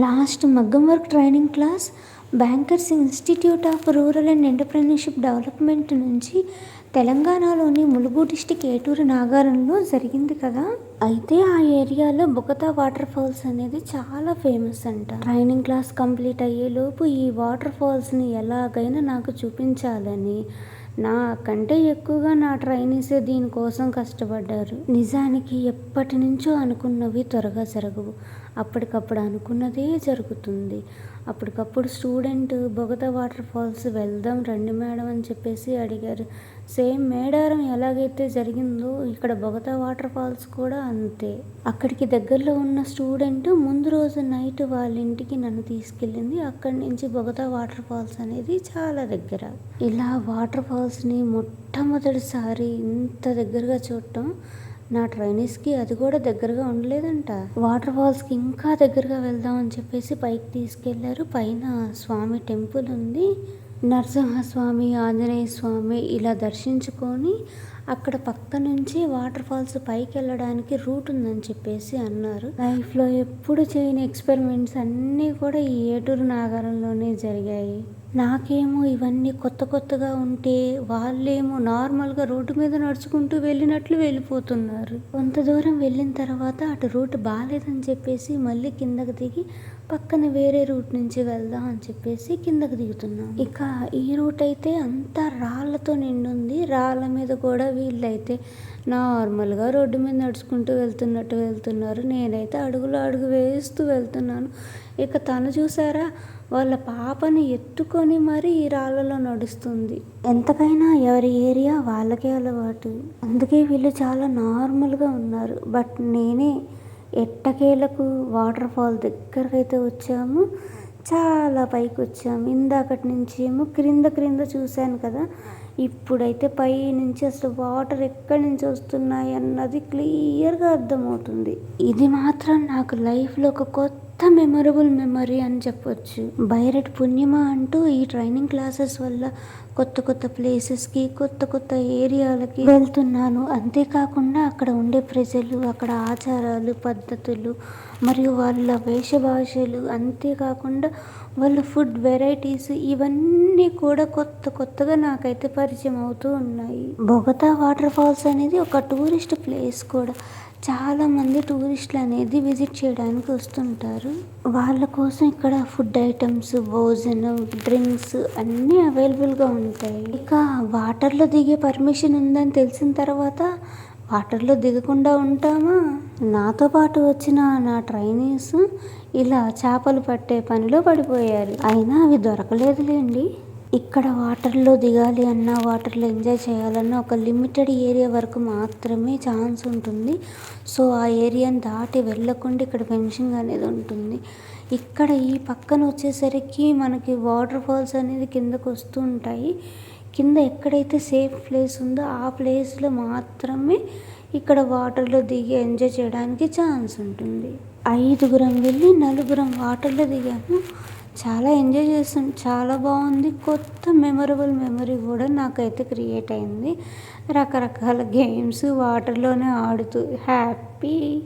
Last మగ్గం work training class bankers institute of rural and entrepreneurship development నుంచి తెలంగాణలోని Mulugu district ఏటూరు నాగారంలో జరిగింది కదా? అయితే ఆ ఏరియాలో బొగతా వాటర్ ఫాల్స్ అనేది చాలా ఫేమస్ అంట. ట్రైనింగ్ క్లాస్ కంప్లీట్ అయ్యేలోపు ఈ వాటర్ ఫాల్స్ని ఎలాగైనా నాకు చూపించాలని నాకంటే ఎక్కువగా నా ట్రైనీసే దీనికోసం కష్టపడ్డారు. నిజానికి ఎప్పటి నుంచో అనుకున్నవి త్వరగా జరగవు. అప్పటికప్పుడు అనుకున్నదే జరుగుతుంది. అప్పటికప్పుడు స్టూడెంట్ బొగత వాటర్ ఫాల్స్ వెళ్దాం రండి మేడం అని చెప్పేసి అడిగారు. సేమ్ మేడారం ఎలాగైతే జరిగిందో ఇక్కడ బొగత వాటర్ ఫాల్స్ కూడా అంతే. అక్కడికి దగ్గరలో ఉన్న స్టూడెంట్ ముందు రోజు నైట్ వాళ్ళ ఇంటికి నన్ను తీసుకెళ్ళింది. అక్కడి నుంచి బొగత వాటర్ ఫాల్స్ అనేది చాలా దగ్గర. ఇలా వాటర్ ఫాల్స్ ఫాల్స్ని మొట్టమొదటిసారి ఇంత దగ్గరగా చూడటం నా ట్రైనీస్కి అది కూడా దగ్గరగా ఉండలేదంట. వాటర్ ఫాల్స్కి ఇంకా దగ్గరగా వెళ్దాం అని చెప్పేసి పైకి తీసుకెళ్ళారు. పైన స్వామి టెంపుల్ ఉంది. నరసింహస్వామి ఆంజనేయ స్వామి ఇలా దర్శించుకొని అక్కడ పక్క నుంచి వాటర్ ఫాల్స్ పైకి వెళ్ళడానికి రూట్ ఉందని చెప్పేసి అన్నారు. లైఫ్లో ఎప్పుడు చేయని ఎక్స్పెరిమెంట్స్ అన్నీ కూడా ఈ ఏటూరు నాగారంలోనే జరిగాయి. నాకేమో ఇవన్నీ కొత్త కొత్తగా ఉంటే వాళ్ళేమో నార్మల్గా రోడ్డు మీద నడుచుకుంటూ వెళ్ళినట్లు వెళ్ళిపోతున్నారు. కొంత దూరం వెళ్ళిన తర్వాత అటు రూట్ బాగాలేదని చెప్పేసి మళ్ళీ కిందకి దిగి పక్కన వేరే రూట్ నుంచి వెళ్దాం అని చెప్పేసి కిందకు దిగుతున్నాం. ఇక ఈ రూట్ అయితే అంతా రాళ్ళతో నిండుంది. రాళ్ళ మీద కూడా వీళ్ళైతే నార్మల్గా రోడ్డు మీద నడుచుకుంటూ వెళ్తున్నట్టు వెళ్తున్నారు. నేనైతే అడుగులో అడుగు వేస్తూ వెళ్తున్నాను. ఇక తను చూసారా? వాళ్ళ పాపని ఎత్తుకొని మరీ ఈ రాళ్ళలో నడుస్తుంది. ఎంతకైనా ఎవరి ఏరియా వాళ్ళకే అలవాటు. అందుకే వీళ్ళు చాలా నార్మల్గా ఉన్నారు. బట్ నేనే ఎట్టకేలకు వాటర్ ఫాల్ దగ్గరకైతే వచ్చాము. చాలా పైకి వచ్చాము. ఇందాకటి నుంచి ఏమో క్రింద క్రింద చూశాను కదా. ఇప్పుడైతే పై నుంచి అసలు వాటర్ ఎక్కడి నుంచి వస్తున్నాయి అన్నది క్లియర్గా అర్థమవుతుంది. ఇది మాత్రం నాకు లైఫ్లో ఒక కొత్త మెమొరబుల్ మెమరీ అని చెప్పొచ్చు. బైరెట్ పుణ్యమా అంటూ ఈ ట్రైనింగ్ క్లాసెస్ వల్ల కొత్త కొత్త ప్లేసెస్కి కొత్త కొత్త ఏరియాలకి వెళ్తున్నాను. అంతేకాకుండా అక్కడ ఉండే ప్రజలు అక్కడ ఆచారాలు పద్ధతులు మరియు వాళ్ళ వేషభాషలు అంతేకాకుండా వాళ్ళ ఫుడ్ వెరైటీస్ ఇవన్నీ కూడా కొత్త కొత్తగా నాకైతే పరిచయం అవుతూ ఉన్నాయి. బొగతా వాటర్ ఫాల్స్ అనేది ఒక టూరిస్ట్ ప్లేస్ కూడా. చాలామంది టూరిస్టులు అనేది విజిట్ చేయడానికి వస్తుంటారు. వాళ్ళ కోసం ఇక్కడ ఫుడ్ ఐటమ్స్ భోజనం డ్రింక్స్ అన్నీ అవైలబుల్గా ఉంటాయి. ఇక వాటర్లో దిగే పర్మిషన్ ఉందని తెలిసిన తర్వాత వాటర్లో దిగకుండా ఉంటామా? నాతో పాటు వచ్చిన నా ట్రైనీస్ ఇలా చేపలు పట్టే పనిలో పడిపోయారు. అయినా అవి దొరకలేదులేండి. ఇక్కడ వాటర్లో దిగాలి అన్నా వాటర్లో ఎంజాయ్ చేయాలన్నా ఒక లిమిటెడ్ ఏరియా వరకు మాత్రమే ఛాన్స్ ఉంటుంది. సో ఆ ఏరియాని దాటి వెళ్ళకుండా ఇక్కడ ఫెన్షింగ్ అనేది ఉంటుంది. ఇక్కడ ఈ పక్కన వచ్చేసరికి మనకి వాటర్ ఫాల్స్ అనేది కిందకు వస్తూ ఉంటాయి. కింద ఎక్కడైతే సేఫ్ ప్లేస్ ఉందో ఆ ప్లేస్లో మాత్రమే ఇక్కడ వాటర్లో దిగి ఎంజాయ్ చేయడానికి ఛాన్స్ ఉంటుంది. ఐదుగురం వెళ్ళి నలుగురం వాటర్లో దిగాము. చాలా ఎంజాయ్ చేసాం. చాలా బాగుంది. కొత్త మెమరబుల్ మెమరీ కూడా నాకైతే క్రియేట్ అయింది. రకరకాల గేమ్స్ వాటర్లోనే ఆడుతూ హ్యాపీ